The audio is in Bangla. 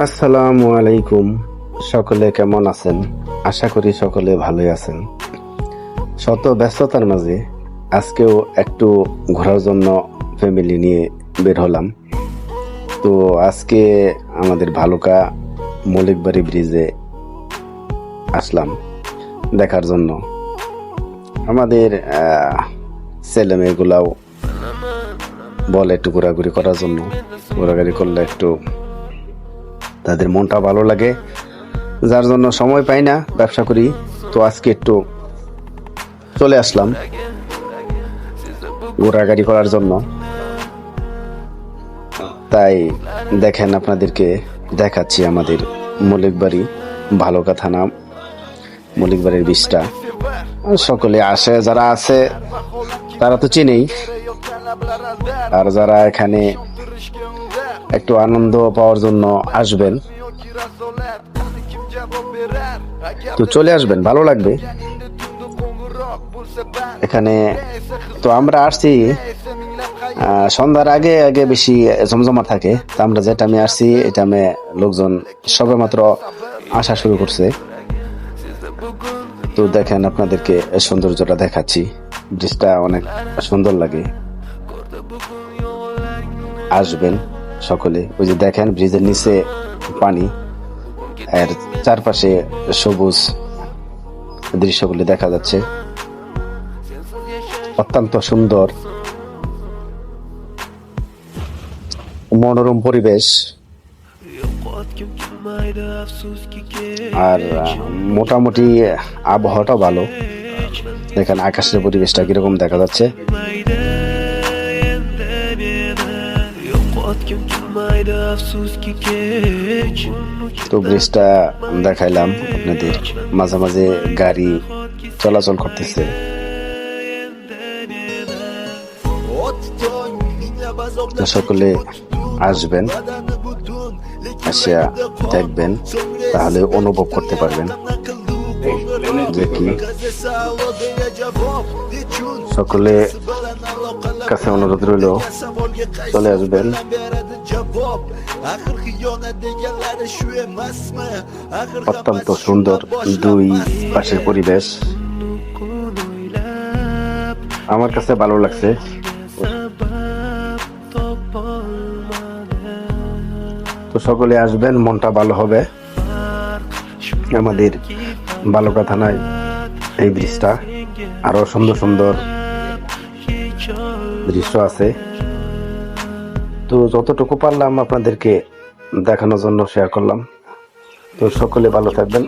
আসসালামু আলাইকুম। সকলে কেমন আছেন? আশা করি সকলে ভালোই আছেন। শত ব্যস্ততার মাঝে আজকেও একটু ঘোরার জন্য ফ্যামিলি নিয়ে বের হলাম। তো আজকে আমাদের ভালুকা মৌলিকবাড়ি ব্রিজে আসলাম দেখার জন্য। আমাদের ছেলে মেয়েগুলাও বলে একটু ঘোরাঘুরি করার জন্য। ঘোরাঘুরি করলে একটু তাদের মনটা ভালো লাগে। যার জন্য সময় পাই না, ব্যবসা করি। তো আজকে একটু চলে আসলাম ঘোরাঘুরি করার জন্য। তাই দেখেন আপনাদেরকে দেখাচ্ছি আমাদের মলিকবাড়ি ভালোকা থানা মলিকবাড়ির বীজটা। সকলে আসে, যারা আছে, তারা তো চিনেই। আর যারা এখানে একটু আনন্দ পাওয়ার জন্য আসবেন। তো চলে আসবেন, ভালো লাগবে। এখানে তো আমরা আসছি সন্ধ্যার আগে আগে বেশি জমজমা থাকে। তো আমরা যেটা আমি আসছি, এটা আমি লোকজন সবে মাত্র আসা শুরু করছে। তো দেখেন আপনাদেরকে সৌন্দর্যটা দেখাচ্ছি ব্রিজটা অনেক সুন্দর লাগে। আসবেন। সকলে। ওই যে দেখেন, ব্রিজের নিচে পানি। আর চারপাশে সবুজ দৃশ্যগুলি দেখা যাচ্ছে। অত্যন্ত সুন্দর, মনোরম পরিবেশ। আর মোটামুটি আবহাওয়াটা ভালো। দেখেন, আকাশের পরিবেশটা কীরকম দেখা যাচ্ছে। তো ব্রিজটা দেখাইলাম আপনাদের। মাঝে মাঝে গাড়ি চলাচল করতেছে। সকলে আসবেন, আসিয়া দেখবেন, তাহলে অনুভব করতে পারবেন। সকলে কাছে অনুরোধ রইল, চলে আসবেন। অত্যন্ত সুন্দর দুই পাশের পরিবেশ আমার কাছে ভালো লাগছে। তো সকলে আসবেন মনটা ভালো হবে। আমাদের বালুকা থানায় এই ব্রিজটা আরও সুন্দর সুন্দর দৃশ্য আছে। তো যতটুকু পারলাম আপনাদেরকে দেখানোর জন্য শেয়ার করলাম। তো সকলে ভালো থাকবেন।